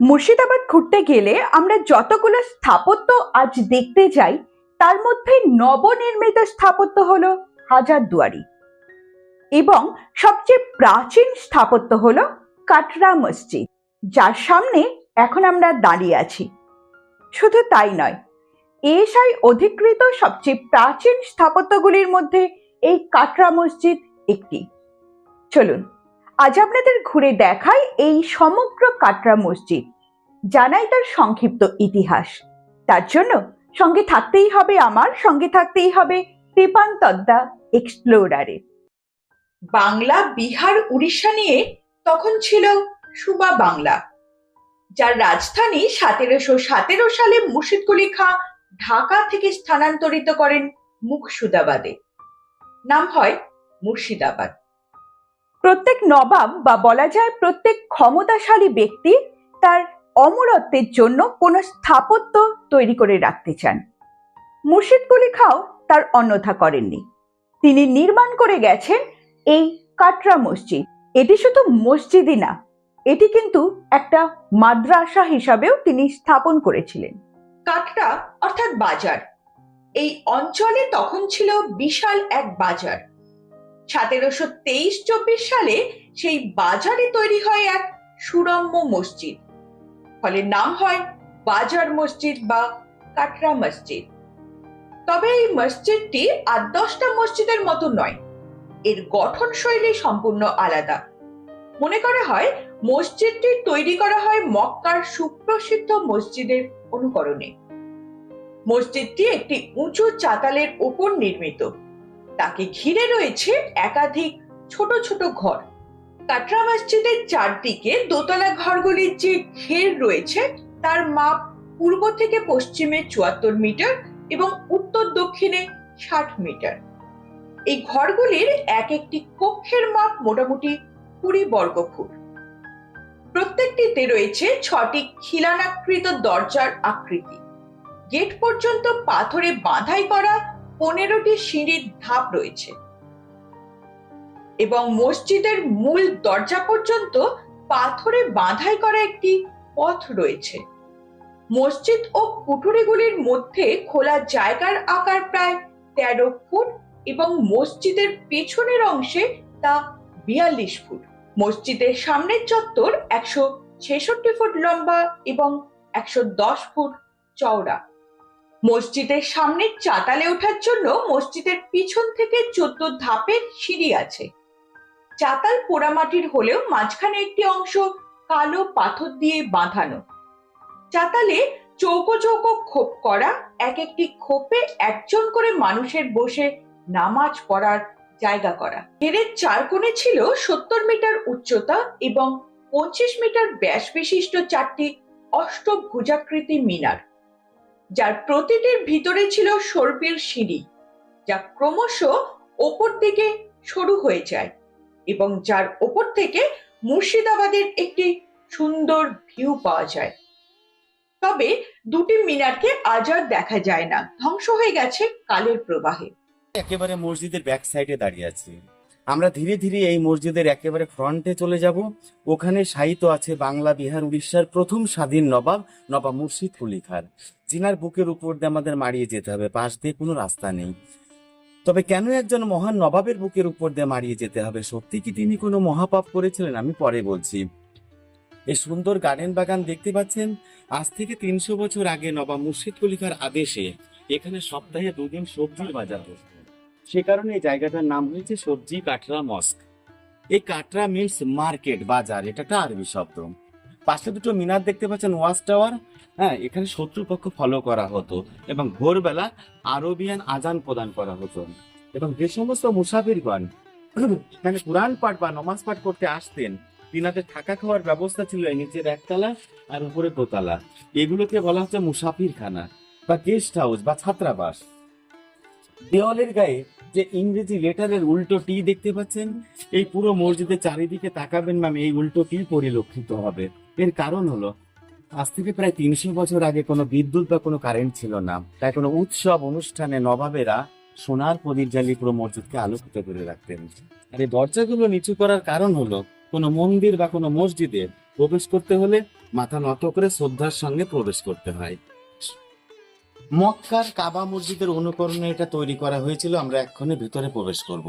মুর্শিদাবাদ ঘুরতে গেলে আমরা যতগুলো স্থাপত্য আজ দেখতে যাই, তার মধ্যে নবনির্মিত স্থাপত্য হলো হাজারদুয়ারি এবং সবচেয়ে প্রাচীন স্থাপত্য হলো কাটরা মসজিদ, যার সামনে এখন আমরা দাঁড়িয়ে আছি। শুধু তাই নয় এশাই অধিকৃত সবচেয়ে প্রাচীন স্থাপত্যগুলির মধ্যে এই কাটরা মসজিদ একটি। চলুন আজ আপনাদের ঘুরে দেখাই এই সমগ্র কাটরা মসজিদ, জানাই তার সংক্ষিপ্ত ইতিহাস। তার জন্য সঙ্গে থাকতেই হবে আমার, সঙ্গে থাকতেই হবে তদ্দা এক্সপ্লোরারে বাংলা, বিহার, উড়িষ্যা নিয়ে তখন ছিল সুবা বাংলা, যার রাজধানী সতেরোশো সতেরো সালে মুর্শিদ কুলি খাঁ ঢাকা থেকে স্থানান্তরিত করেন মুকসুদাবাদে। নাম হয় মুর্শিদাবাদ। প্রত্যেক নবাব বা বলা যায় প্রত্যেক ক্ষমতাশালী ব্যক্তি তার অমরত্বের জন্য কোনো স্থাপত্য তৈরি করে রাখতে চান। মুর্শিদ কুলি খাও তার অন্যথা করেননি। তিনি নির্মাণ করে গেছেন এই কাটরা মসজিদ। এটি শুধু মসজিদই না, এটি কিন্তু একটা মাদ্রাসা হিসাবেও তিনি স্থাপন করেছিলেন। কাটরা অর্থাৎ বাজার। এই অঞ্চলে তখন ছিল বিশাল এক বাজার। সতেরোশো তেইশ চব্বিশ সালে সেই বাজারে তৈরি হয় এক সুরম্য মসজিদ। ফলে নাম হয় বাজার মসজিদ বা কাটরা মসজিদ। তবে এই মসজিদটি আর দশটা মসজিদের মতো নয়, এর গঠন শৈলী সম্পূর্ণ আলাদা। মনে করা হয়, মসজিদটি তৈরি করা হয় মক্কার সুপ্রসিদ্ধ মসজিদের অনুকরণে। মসজিদটি একটি উঁচু চাতালের উপর নির্মিত। তাকে ঘিরে রয়েছে একাধিক ছোট ছোট ঘর। কাটরা মসজিদের চারদিকে দোতলা ঘরগুলির যে ঘের রয়েছে, তার মাপ পূর্ব থেকে পশ্চিমে চুয়াত্তর মিটার এবং উত্তর দক্ষিণে ষাট মিটার। এই ঘরগুলির এক একটি কক্ষের মাপ মোটামুটি কুড়ি বর্গ ফুট প্রত্যেকটিতে রয়েছে ছটি খিলানাকৃত দরজার আকৃতি। গেট পর্যন্ত পাথরে বাঁধাই করা পনেরোটি সিঁড়ির ধাপ রয়েছে। এবং মসজিদের মূল দরজা পর্যন্ত পাথরে বাঁধাই করা একটি পথ রয়েছে। মসজিদ ও কুঠুরিগুলির মধ্যে খোলা জায়গার আকার প্রায় তেরো ফুট এবং মসজিদের পেছনের অংশে তা বিয়াল্লিশ ফুট। মসজিদের সামনের চত্বর একশো ছেষট্টি ফুট লম্বা এবং একশো দশ ফুট চওড়া। মসজিদের সামনে চাতালে ওঠার জন্য মসজিদের পিছন থেকে চোদ্দ ধাপের সিঁড়ি আছে। চাতাল পোড়ামাটির হলেও মাঝখানে একটি অংশ কালো পাথর দিয়ে বাঁধানো। চাতালে চৌকো চৌকো খোপ করা, এক একটি খোপে একজন করে মানুষের বসে নামাজ পড়ার জায়গা করা। ঘেরের চার কোণে ছিল সত্তর মিটার উচ্চতা এবং পঁচিশ মিটার ব্যাস বিশিষ্ট চারটি অষ্টভুজাকৃতি মিনার। যার প্রতিটির ভিতরে ছিল সর্পির সিঁড়ি, যা ক্রমশ ওপর দিকে সরু হয়ে যায় এবং যার ওপর থেকে মুর্শিদাবাদের একটি সুন্দর ভিউ পাওয়া যায়। তবে দুটি মিনারকে আজ আর দেখা যায় না। ধ্বংস হয়ে গেছে কালের প্রবাহে। একেবারে মসজিদের ব্যাক সাইডে দাঁড়িয়ে আছি। আমরা ধীরে ধীরে এই মসজিদের একেবারে ফ্রন্টে চলে যাব। ওখানে সাহিত্য আছে বাংলা, বিহার, উড়িষ্যার প্রথম স্বাধীন নবাব নবাব মুর্শিদ কুলি খার জিনার বুকের উপর দিয়ে আমাদের মারিয়ে যেতে হবে, পাশ দিয়ে কোনো রাস্তা নেই। তবে কেন একজন মহান নবাবের বুকের উপর দিয়ে মারিয়ে যেতে হবে? সত্যি কি তিনি কোনো মহাপাপ করেছিলেন? আমি পরে বলছি। এই সুন্দর গার্ডেন বাগান দেখতে পাচ্ছেন? আজ থেকে তিনশো বছর আগে নবাব মুর্শিদ কুলি খার আদেশে এখানে সপ্তাহে দুদিন সবজির বাজার বসতো সে কারণে এই জায়গাটার নাম হয়েছে সবজি কাটরা মস্ক। এই কাটরা মিনস মার্কেট বাজার, এটা একটা আরবি শব্দ। পাশে দুটো মিনার দেখতে পাচ্ছেন, ওয়াচ টাওয়ার। হ্যাঁ এখানে শত্রুপক্ষ ফলো করা হতো এবং ভোরবেলা আরবিয়ান আজান প্রদান করা হতো। এবং যে সমস্ত মুসাফিরগণ এখানে কোরআন পাঠ বা নমাজ পাঠ করতে আসতেন, তিনাদের থাকা খাওয়ার ব্যবস্থা ছিল নিচের একতলা আর উপরে দোতলা। এগুলোকে বলা হচ্ছে মুসাফির খানা বা গেস্ট হাউস বা ছাত্রাবাস। দেওয়ালের গায়ে যে ইংরেজি লেটারের উল্টো টি দেখতে পাচ্ছেন? এই পুরো মসজিদের চারিদিকে তাকাবেন ম্যাম এই উল্টো টি পরিলক্ষিত হবে। এর কারণ হলো, আজ থেকে প্রায় তিনশো বছর আগে কোনো বিদ্যুৎ বা কোনো কারেন্ট ছিল না। তাই কোনো উৎসব, অনুষ্ঠানে নবাবেরা সোনার প্রদীপ জ্বালিয়ে পুরো মসজিদকে আলোকিত করে রাখতেন। আর এই দরজাগুলো নিচু করার কারণ হলো, কোনো মন্দির বা কোনো মসজিদে প্রবেশ করতে হলে মাথা নত করে শ্রদ্ধার সঙ্গে প্রবেশ করতে হয়। মক্কার কাবা মসজিদের অনুকরণে এটা তৈরি করা হয়েছিল আমরা এক্ষণে ভিতরে প্রবেশ করব।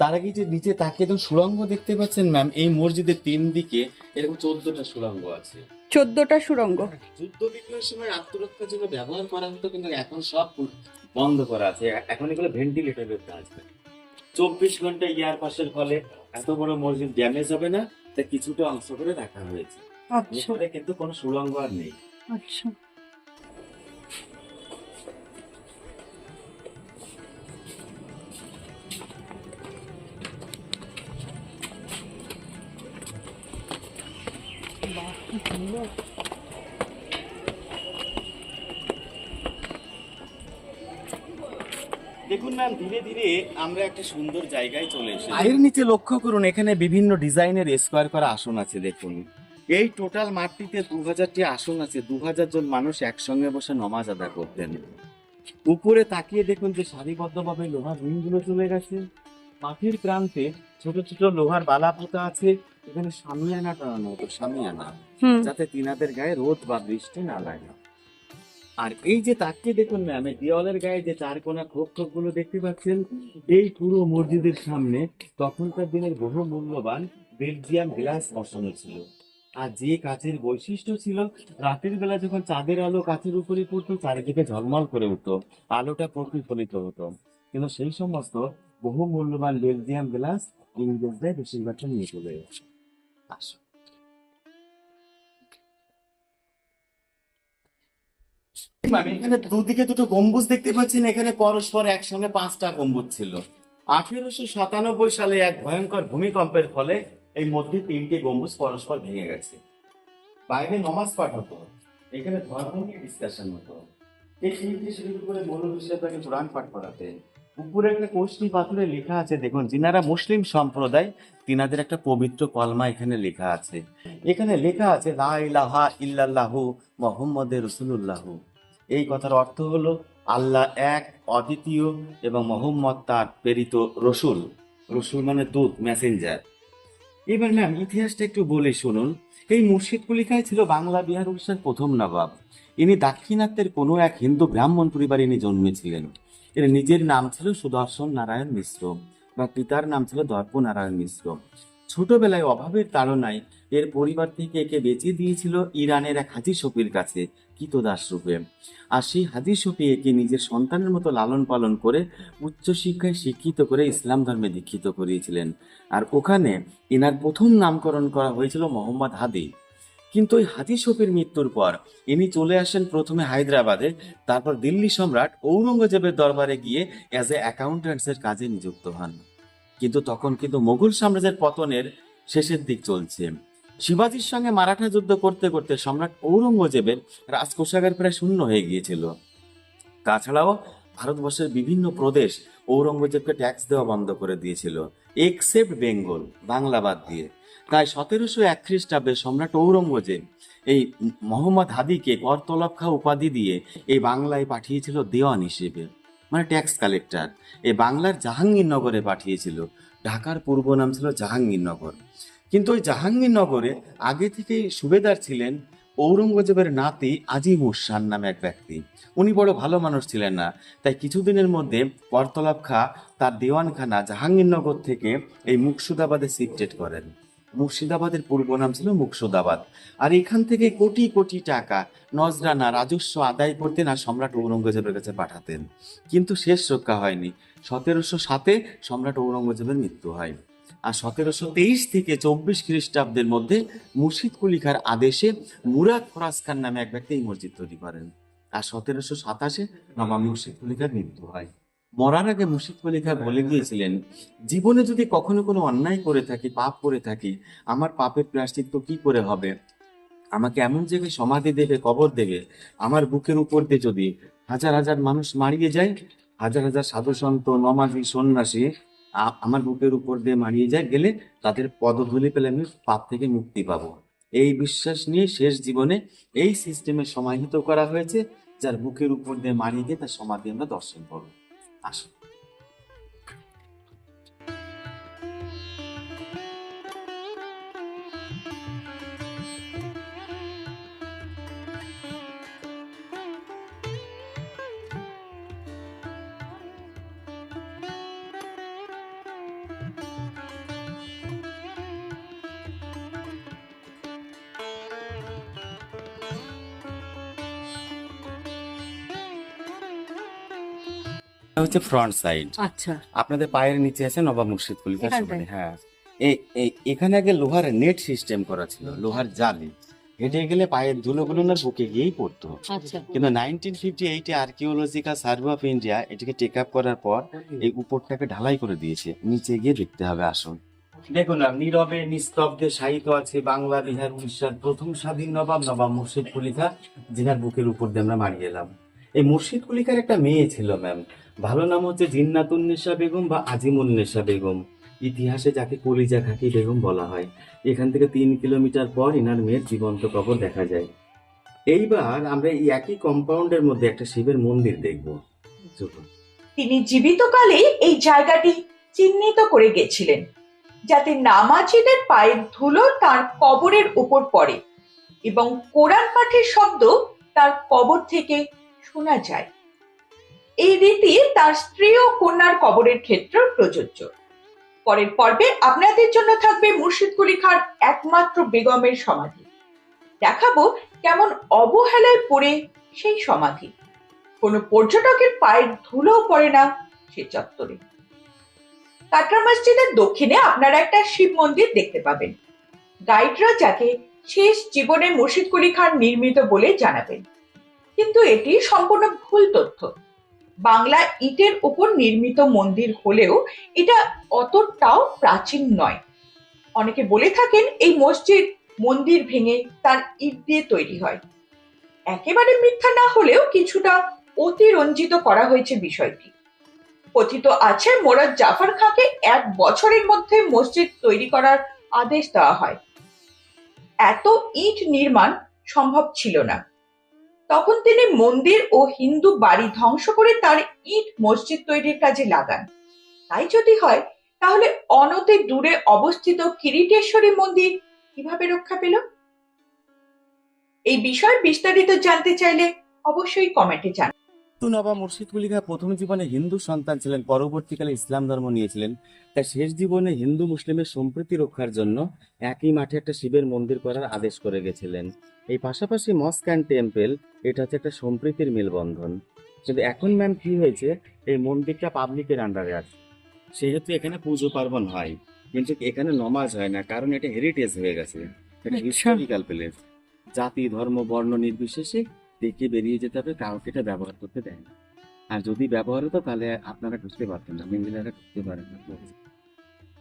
তার আগে যে নিচে তাকিয়ে তো সুড়ঙ্গ দেখতে পাচ্ছেন ম্যাম এই মসজিদের তিন দিকে এরকম চোদ্দটা সুড়ঙ্গ আছে। চোদ্দটা সুরঙ্গ যুদ্ধ বিগ্রহের সময় আত্মরক্ষার জন্য ব্যবহার করা হতো কিন্তু এখন সব বন্ধ করা আছে। এখন এগুলো ভেন্টিলেটরের কাজ। চব্বিশ ঘণ্টা ইয়ার পাসের ফলে এত বড় মসজিদ ড্যামেজ হবে না তাই কিছুটা অংশ করে রাখা হয়েছে। আচ্ছা। কিন্তু কোনো সুড়ঙ্গ আর নেই। আচ্ছা। দেখুন ম্যাম ধীরে ধীরে আমরা একটা সুন্দর জায়গায় চলে এসেছি। পায়ের নিচে লক্ষ্য করুন, এখানে বিভিন্ন ডিজাইনের স্কোয়ার করা আসন আছে, দেখুন। এই টোটাল মাঠটিতে দু হাজারটি আসন আছে দু হাজার জন মানুষ একসঙ্গে বসে নমাজ আদা করতেন। উপরে তাকিয়ে দেখুন যে সারিবদ্ধভাবে লোহার রিংগুলো চলে গেছে। মাটির প্রান্তে ছোট ছোট লোহার বালা পোতা আছে এখানে সামিয়ানা টানানো হতো সামিয়ানা যাতে তিনাদের গায়ে রোদ বা বৃষ্টি না লাগে। আর এই যে তাকিয়ে দেখুন ম্যাম দেওয়ালের গায়ে যে চার কোনা খোপ খোপগুলো দেখতে পাচ্ছেন এই পুরো মসজিদের সামনে তখনকার দিনের বহু মূল্যবান বেলজিয়াম গ্লাস বসানো ছিল। আর যে কাচের বৈশিষ্ট্য ছিল রাতের বেলা যখন চাঁদের আলো কাচের উপরে পড়তো চারিদিকে ঝলমল করে উঠতো আলোটা প্রতিফলিত হতো। কিন্তু সেই সমস্ত বহু মূল্যবান বেলজিয়াম গ্লাস ইংরেজরাই বেশিরভাগটা নিয়ে চলে এখানে দুদিকে দুটো গম্বুজ দেখতে পাচ্ছেন, এখানে পরস্পর একসঙ্গে পাঁচটা গম্বুজ ছিল। আঠেরোশো সাতানব্বই সালে এক ভয়ঙ্কর ভূমিকম্পের ফলে এই মধ্যে তিনটি গম্বুজ পরস্পর ভেঙে গেছে। বাইরে নমাজ পাঠ হতো, এখানে ধর্ম নিয়ে ডিসকাশন হতো। এই তিনটি শুরু করে মৌলভী সাহেব তাকে কোরআন পাঠ করাতেন উপরে একটা কোষ্ঠী পাথরে লেখা আছে, দেখুন, যিনারা মুসলিম সম্প্রদায়, তিনাদের একটা পবিত্র কলমা এখানে লেখা আছে। এখানে লেখা আছে, লা ইল্লাল্লাহু মোহাম্মদে রসুলুল্লাহ। এই কথার অর্থ হলো, আল্লাহ এক, অদ্বিতীয় এবং মোহাম্মদ তার প্রেরিত রসুল। রসুল মানে দূত, মেসেঞ্জার। এবার ম্যাম, ইতিহাসটা একটু বলে শুনুন। এই মুর্শিদ কুলিকায় ছিল বাংলা বিহার উড়িষ্যার প্রথম নবাব। ইনি দাক্ষিণাত্যের কোনো এক হিন্দু ব্রাহ্মণ পরিবারে ইনি জন্মেছিলেন। এর নিজের নাম ছিল সুদর্শন নারায়ণ মিশ্র বা পিতার নাম ছিল দর্প নারায়ণ মিশ্র। ছোটবেলায় অভাবের তাড়নায় এর পরিবার থেকে একে বেঁচে দিয়েছিল ইরানের এক হাজি শফির কাছে, কিতদাস রূপে। আর সেই হাজি শফি একে নিজের সন্তানের মতো লালন পালন করে উচ্চশিক্ষায় শিক্ষিত করে ইসলাম ধর্মে দীক্ষিত করিয়েছিলেন। আর ওখানে এনার প্রথম নামকরণ করা হয়েছিল মোহাম্মদ হাদি। কিন্তু ওই হাজি শফির মৃত্যুর পর ইনি চলে আসেন প্রথমে হায়দ্রাবাদে, তারপর দিল্লি সম্রাট ঔরঙ্গজেবের দরবারে গিয়ে অ্যাজ এ অ্যাকাউন্ট্যান্টসের কাজে নিযুক্ত হন। কিন্তু তখন কিন্তু মোগল সাম্রাজ্যের পতনের শেষের দিক চলছে। শিবাজির সঙ্গে মারাঠা যুদ্ধ করতে করতে সম্রাট ঔরঙ্গজেবের রাজকোষাগার প্রায় শূন্য হয়ে গিয়েছিল। তাছাড়াও ভারতবর্ষের বিভিন্ন প্রদেশ ঔরঙ্গজেবকে ট্যাক্স দেওয়া বন্ধ করে দিয়েছিল। এক্সেপ্ট বেঙ্গল বাংলা বাদ দিয়ে। তাই সতেরোশো এক খ্রিস্টাব্দে সম্রাট ঔরঙ্গজেব এই মোহাম্মদ হাদিকে করতলক্ষা উপাধি দিয়ে এই বাংলায় পাঠিয়েছিল দেওয়ান হিসেবে মানে ট্যাক্স কালেক্টর এই বাংলার জাহাঙ্গীরনগরে পাঠিয়েছিল। ঢাকার পূর্ব নাম ছিল জাহাঙ্গীরনগর। কিন্তু ওই জাহাঙ্গীরনগরে আগে থেকেই সুবেদার ছিলেন ঔরঙ্গজেবের নাতি আজিমুস শান নামে এক ব্যক্তি। উনি বড় ভালো মানুষ ছিলেন না, তাই কিছুদিনের মধ্যে করতলাব খা তার দেওয়ানখানা জাহাঙ্গীরনগর থেকে এই মুর্শিদাবাদে শিফটেড করেন। মুর্শিদাবাদের পূর্ব নাম ছিল মুর্শিদাবাদ আর এখান থেকে কোটি কোটি টাকা নজরানা রাজস্ব আদায় করতেন আর সম্রাট ঔরঙ্গজেবের কাছে পাঠাতেন। কিন্তু শেষ রক্ষা হয়নি। সতেরোশো সাতে সম্রাট ঔরঙ্গজেবের মৃত্যু হয়। আর সতেরোশো তেইশ থেকে চব্বিশ খ্রিস্টাব্দের মধ্যে মুর্শিদ কুলিখার আদেশে মুরাদ ফরাজ খান নামে এক ব্যক্তি এই মসজিদ তৈরি করেন। আর সতেরোশো সাতাশে নবাব মুর্শিদ কুলিখার মৃত্যু হয়। মরার আগে মুশিদ কুলিখা বলে গিয়েছিলেন জীবনে যদি কখনো কোনো অন্যায় করে থাকি পাপ করে থাকি আমার পাপের প্রায়শ্চিত্ত কি করে হবে? আমাকে এমন জায়গায় সমাধি দেবে কবর দেবে আমার বুকের উপর দিয়ে যদি হাজার হাজার মানুষ মারিয়ে যায় হাজার হাজার সাধু সন্ত নমাজি সন্ন্যাসী আমার বুকের উপর দিয়ে মারিয়ে যায় গেলে তাদের পদধূলি পেলে আমি পাপ থেকে মুক্তি পাবো। এই বিশ্বাস নিয়ে শেষ জীবনে এই সিস্টেমে সমাহিত করা হয়েছে যার বুকের উপর দিয়ে মারিয়ে দিয়ে তার সমাধি আমরা দর্শন করব। আসুন হচ্ছে ফ্রন্ট সাইড আচ্ছা। আপনাদের পায়ের নিচে আছে নবাব মুর্শিদ? সমাধি হ্যাঁ। এখানে আগে লোহার নেট সিস্টেম করা ছিল লোহার জালি। হেঁটে গেলে পায়ের ধুলোগুলো না বুকে গিয়েই পড়তো। আচ্ছা। কিন্তু নাইনটিন ফিফটি এইটে আর্কিওলজিক্যাল সার্ভে অফ ইন্ডিয়া এটাকে টেক আপ করার পর এই উপরটাকে ঢালাই করে দিয়েছে। নিচে গিয়ে দেখতে হবে আসুন দেখুন না নীরবে নিস্তব্ধে সাহিত্য আছে বাংলা বিহার উড়িষ্যার প্রথম স্বাধীন নবাব নবাব মুর্শিদ কুলিখা যেনার বুকের উপর দিয়ে আমরা মারিয়ে এলাম। এই মুর্শিদ কুলিখার একটা মেয়ে ছিল ম্যাম ভালো নাম হচ্ছে জিন্নাতুন্নেসা বেগম বা আজিমুন্নেসা বেগম। ইতিহাসে যাকে কলিজা খাকি বেগম বলা হয়। এখান থেকে তিন কিলোমিটার পর ইনার মেয়ের জীবন্ত কবর দেখা যায়। এইবার আমরা এই একই কম্পাউন্ডের মধ্যে একটা শিবের মন্দির দেখব। তিনি জীবিতকালে এই জায়গাটি চিহ্নিত করে গেছিলেন, যাতে নামাজিদের পায়ের ধুলো তার কবরের উপর পড়ে এবং কোরআন পাঠের শব্দ তার কবর থেকে শোনা যায়। এই রীতি তার স্ত্রী ও কন্যার কবরের ক্ষেত্রেও প্রযোজ্য। পরের পর্বে আপনাদের জন্য থাকবে মুর্শিদ কুলি খান একমাত্র বেগমের সমাধি। দেখাবো কেমন অবহেলায় পড়ে সেই সমাধি। কোনো পর্যটকের পায়ের ধুলোও পড়ে না সে চত্বরে। কাটরা মসজিদের দক্ষিণে আপনারা একটা শিব মন্দির দেখতে পাবেন। গাইডরা যাকে শেষ জীবনে মুর্শিদ কুলি খান নির্মিত বলে জানাবেন। কিন্তু এটি সম্পূর্ণ ভুল তথ্য। বাংলা ইটের উপর নির্মিত মন্দির হলেও এটা অতটাও প্রাচীন নয়। অনেকে বলে থাকেন এই মসজিদ মন্দির ভেঙে তার ইট দিয়ে তৈরি হয়। একেবারে মিথ্যা না হলেও কিছুটা অতিরঞ্জিত করা হয়েছে বিষয়টি। কথিত আছে, মোরাদ জাফর খাঁকে এক বছরের মধ্যে মসজিদ তৈরি করার আদেশ দেওয়া হয়। এত ইট নির্মাণ সম্ভব ছিল না। তখন তিনি মন্দির ও হিন্দু বাড়ি ধ্বংস করে তার ইট মসজিদ তৈরির কাজে লাগান। তাই যদি হয়, তাহলে অনতে দূরে অবস্থিত কিরিটেশ্বরী মন্দির কীভাবে রক্ষা পেল? এই বিষয়ে বিস্তারিত জানতে চাইলে অবশ্যই কমেন্টে জানান তো নবাব মুর্শিদ কুলিখা প্রথম জীবনে হিন্দু সন্তান ছিলেন পরবর্তীকালে ইসলাম ধর্ম নিয়েছিলেন। তার শেষ জীবনে হিন্দু মুসলিমের সম্প্রীতি রক্ষার জন্য একই মাঠে একটা শিবের মন্দির করার আদেশ করে গেছিলেন। এই পাশাপাশি মস্ক অ্যান্ড টেম্পল এটা হচ্ছে একটা সম্প্রীতির মেলবন্ধন। কিন্তু এখন ম্যাম কি হয়েছে এই মন্দিরটা পাবলিকের আন্ডারে আছে। সেহেতু এখানে পুজো পার্বণ হয়। কিন্তু এখানে নমাজ হয় না কারণ এটা হেরিটেজ হয়ে গেছে। এটা আচ্ছা। হিস্টোরিক্যাল প্লেস জাতি ধর্ম বর্ণ নির্বিশেষে দেখে বেরিয়ে যেতে হবে কাউকে এটা ব্যবহার করতে দেয় না। আর যদি ব্যবহার হতো, তাহলে আপনারা ঢুকতে পারতেন না মহিলারা ঢুকতে পারেন না।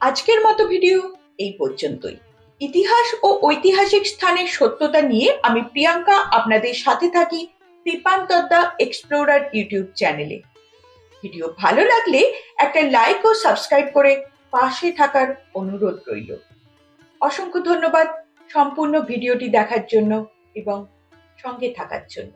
আজকের মতো ভিডিও এই পর্যন্তই। ইতিহাস ও ঐতিহাসিক স্থানের সত্যতা নিয়ে আমি প্রিয়াঙ্কা আপনাদের সাথে থাকি দীপান্তর দ্য এক্সপ্লোরার ইউটিউব চ্যানেলে ভিডিও ভালো লাগলে একটা লাইক ও সাবস্ক্রাইব করে পাশে থাকার অনুরোধ রইল। অসংখ্য ধন্যবাদ সম্পূর্ণ ভিডিওটি দেখার জন্য এবং সঙ্গে থাকার জন্য